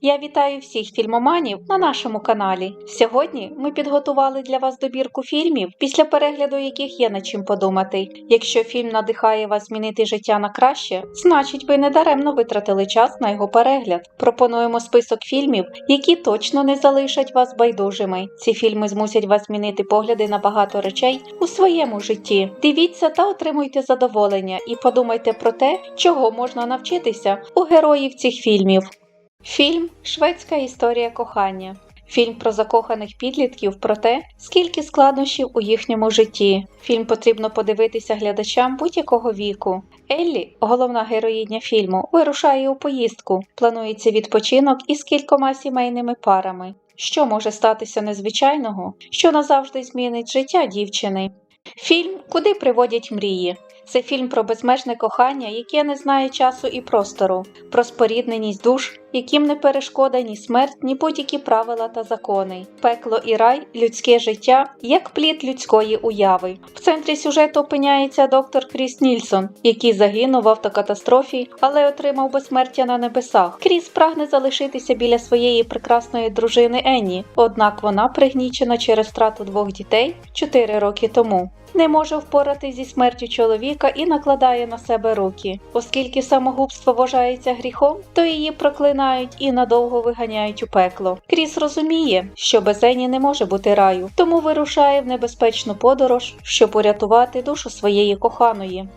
Я вітаю всіх фільмоманів на нашому каналі. Сьогодні ми підготували для вас добірку фільмів, після перегляду яких є над чим подумати. Якщо фільм надихає вас змінити життя на краще, значить ви не даремно витратили час на його перегляд. Пропонуємо список фільмів, які точно не залишать вас байдужими. Ці фільми змусять вас змінити погляди на багато речей у своєму житті. Дивіться та отримуйте задоволення і подумайте про те, чого можна навчитися у героїв цих фільмів. Фільм Шведська історія кохання. Фільм про закоханих підлітків про те, скільки складнощів у їхньому житті. Фільм потрібно подивитися глядачам будь-якого віку. Еллі, головна героїня фільму, вирушає у поїздку. Планується відпочинок із кількома сімейними парами. Що може статися незвичайного, що назавжди змінить життя дівчини? Фільм Куди приводять мрії. Це фільм про безмежне кохання, яке не знає часу і простору, про спорідненість душ, яким не перешкода ні смерть, ні будь-які правила та закони, пекло і рай, людське життя як плід людської уяви. В центрі сюжету опиняється доктор Кріс Нільсон, який загинув в автокатастрофі, але отримав безсмертя на небесах. Кріс прагне залишитися біля своєї прекрасної дружини Енні, однак вона пригнічена через втрату двох дітей 4 роки тому. Не може впоратись зі смертю чоловіка і накладає на себе руки. Оскільки самогубство вважається гріхом, то її проклинають і надовго виганяють у пекло. Кріс розуміє, що без Ені не може бути раю, тому вирушає в небезпечну подорож, щоб урятувати душу своєї коханої.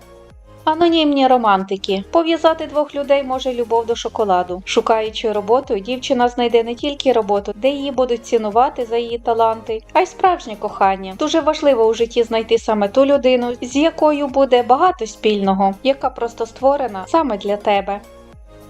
Анонімні романтики. Пов'язати двох людей може любов до шоколаду. Шукаючи роботу, дівчина знайде не тільки роботу, де її будуть цінувати за її таланти, а й справжнє кохання. Дуже важливо у житті знайти саме ту людину, з якою буде багато спільного, яка просто створена саме для тебе.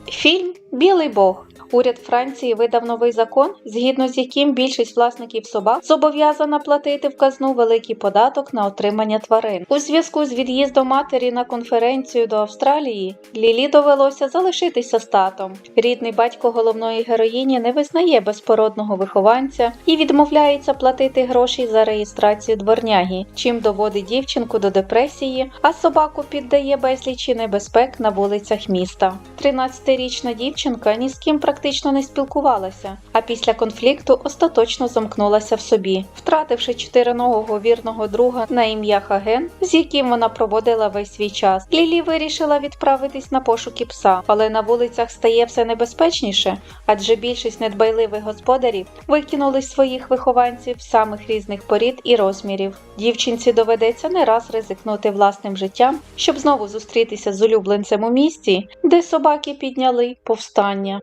Фільм Білий Бог. Уряд Франції видав новий закон, згідно з яким більшість власників собак зобов'язана платити в казну великий податок на отримання тварин. У зв'язку з від'їздом матері на конференцію до Австралії Лілі довелося залишитися з татом. Рідний батько головної героїні не визнає безпородного вихованця і відмовляється платити гроші за реєстрацію дворняги, чим доводить дівчинку до депресії, а собаку піддає безлічі небезпек на вулицях міста. 13-річна дівчинка ні з ким практично не спілкувалася, а після конфлікту остаточно замкнулася в собі, втративши чотириногого вірного друга на ім'я Хаген, з яким вона проводила весь свій час. Лілі вирішила відправитись на пошуки пса, але на вулицях стає все небезпечніше, адже більшість недбайливих господарів викинули своїх вихованців самих різних порід і розмірів. Дівчинці доведеться не раз ризикнути власним життям, щоб знову зустрітися з улюбленцем у місті, де собаки підняли повстання.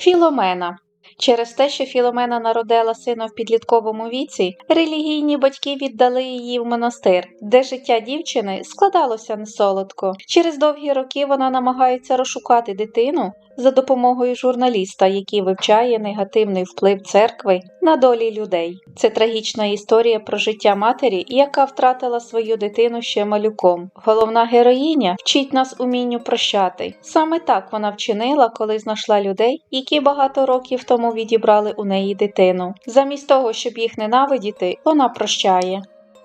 Філомена Через те, що Філомена народила сина в підлітковому віці, релігійні батьки віддали її в монастир, де життя дівчини складалося несолодко. Через довгі роки вона намагається розшукати дитину за допомогою журналіста, який вивчає негативний вплив церкви на долі людей. Це трагічна історія про життя матері, яка втратила свою дитину ще малюком. Головна героїня вчить нас умінню прощати. Саме так вона вчинила, коли знайшла людей, які багато років тому відібрали у неї дитину. Замість того, щоб їх ненавидіти, вона прощає.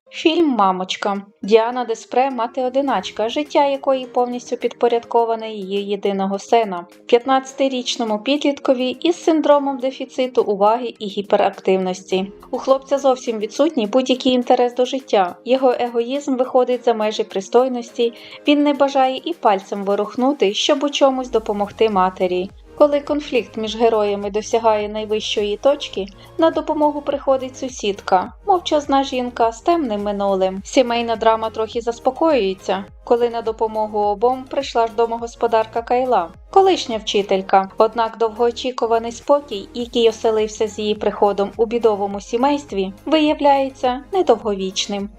Фільм Мамочка Діана Деспре мати одиначка, життя якої повністю підпорядковане її єдиного сина, 15-річному підліткові із синдромом дефіциту уваги і гіперактивності. У хлопця зовсім відсутній будь-який інтерес до життя. Його егоїзм виходить за межі пристойності, він не бажає і пальцем ворухнути, щоб у чомусь допомогти матері. Коли конфлікт між героями досягає найвищої точки, на допомогу приходить сусідка, мовчазна жінка з темним минулим. Сімейна драма трохи заспокоюється, коли на допомогу обом прийшла ж домогосподарка Кайла, колишня вчителька. Однак довгоочікуваний спокій, який оселився з її приходом у бідовому сімействі, виявляється недовговічним.